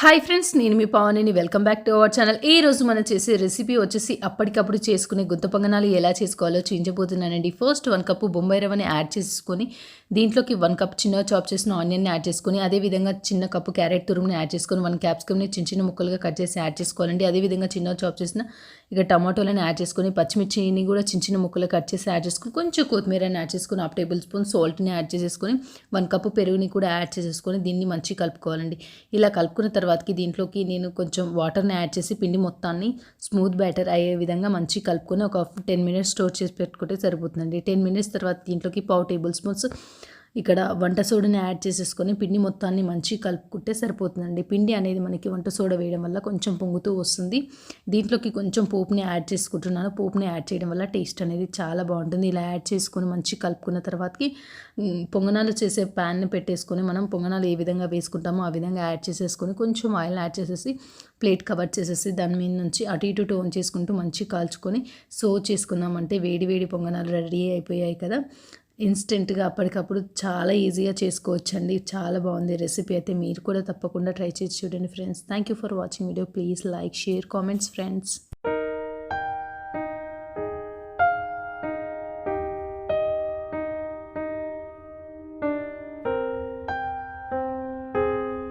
Hi friends నేను మీ పవనిని. Welcome back to our channel ఈ రోజు మనం చేసే రెసిపీ వచ్చేసి అప్పటికప్పుడు చేసుకునే గుత్త పొంగనాలు ఎలా చేసుకోవాలో చూపించబోతున్నానండి. ఫస్ట్ వన్ కప్పు బొంబాయి రవ్వని యాడ్ చేసుకొని దీంట్లోకి వన్ కప్ చిన్న చాప్ చేసిన ఆనియన్ని యాడ్ చేసుకొని అదేవిధంగా చిన్న కప్పు క్యారెట్ తురుముని యాడ్ చేసుకొని వన్ క్యాప్సికమ్ని చిన్న చిన్న ముక్కలుగా కట్ చేసి యాడ్ చేసుకోవాలండి. అదేవిధంగా చిన్న చాప్ చేసిన ఇక టమాటోలను యాడ్ చేసుకొని పచ్చిమిర్చిని కూడా చిన్న చిన్న ముక్కలు కట్ చేసి యాడ్ చేసుకొని కొంచెం కొత్తిమీరని యాడ్ చేసుకొని హాఫ్ టేబుల్ స్పూన్ సాల్ట్ని యాడ్ చేసేసుకొని వన్ కప్పు పెరుగుని కూడా యాడ్ చేసేసుకొని దీన్ని మంచిగా కలుపుకోవాలండి. ఇలా కలుపుకున్న తర్వాత తర్వాతకి దీంట్లోకి నేను కొంచెం వాటర్ని యాడ్ చేసి పిండి మొత్తాన్ని స్మూత్ బ్యాటర్ అయ్యే విధంగా మంచి కలుపుకొని ఒక టెన్ మినిట్స్ స్టోర్ చేసి పెట్టుకుంటే సరిపోతుందండి. టెన్ మినిట్స్ తర్వాత దీంట్లోకి పావు టేబుల్ స్పూన్స్ ఇక్కడ వంట సోడాని యాడ్ చేసేసుకొని పిండి మొత్తాన్ని మంచి కలుపుకుంటే సరిపోతుందండి. పిండి అనేది మనకి వంట సోడా వేయడం వల్ల కొంచెం పొంగుతూ వస్తుంది. దీంట్లోకి కొంచెం పోపుని యాడ్ చేసుకుంటున్నాను. పోపుని యాడ్ చేయడం వల్ల టేస్ట్ అనేది చాలా బాగుంటుంది. ఇలా యాడ్ చేసుకొని మంచి కలుపుకున్న తర్వాతకి పొంగనాలు చేసే ప్యాన్ని పెట్టేసుకొని మనం పొంగనాలు ఏ విధంగా వేసుకుంటామో ఆ విధంగా యాడ్ చేసేసుకొని కొంచెం ఆయిల్ యాడ్ చేసేసి ప్లేట్ కవర్ చేసేసి దాని మీద నుంచి అటు ఇటు టోన్ చేసుకుంటూ మంచి కాల్చుకొని సో చేసుకుందామంటే వేడి వేడి పొంగనాలు రెడీ అయిపోయాయి కదా. ఇన్స్టెంట్గా అప్పటికప్పుడు చాలా ఈజీగా చేసుకోవచ్చండి. చాలా బాగుంది రెసిపీ అయితే మీరు కూడా తప్పకుండా ట్రై చేసి చూడండి friends. Thank you for watching video. Please like share comments friends.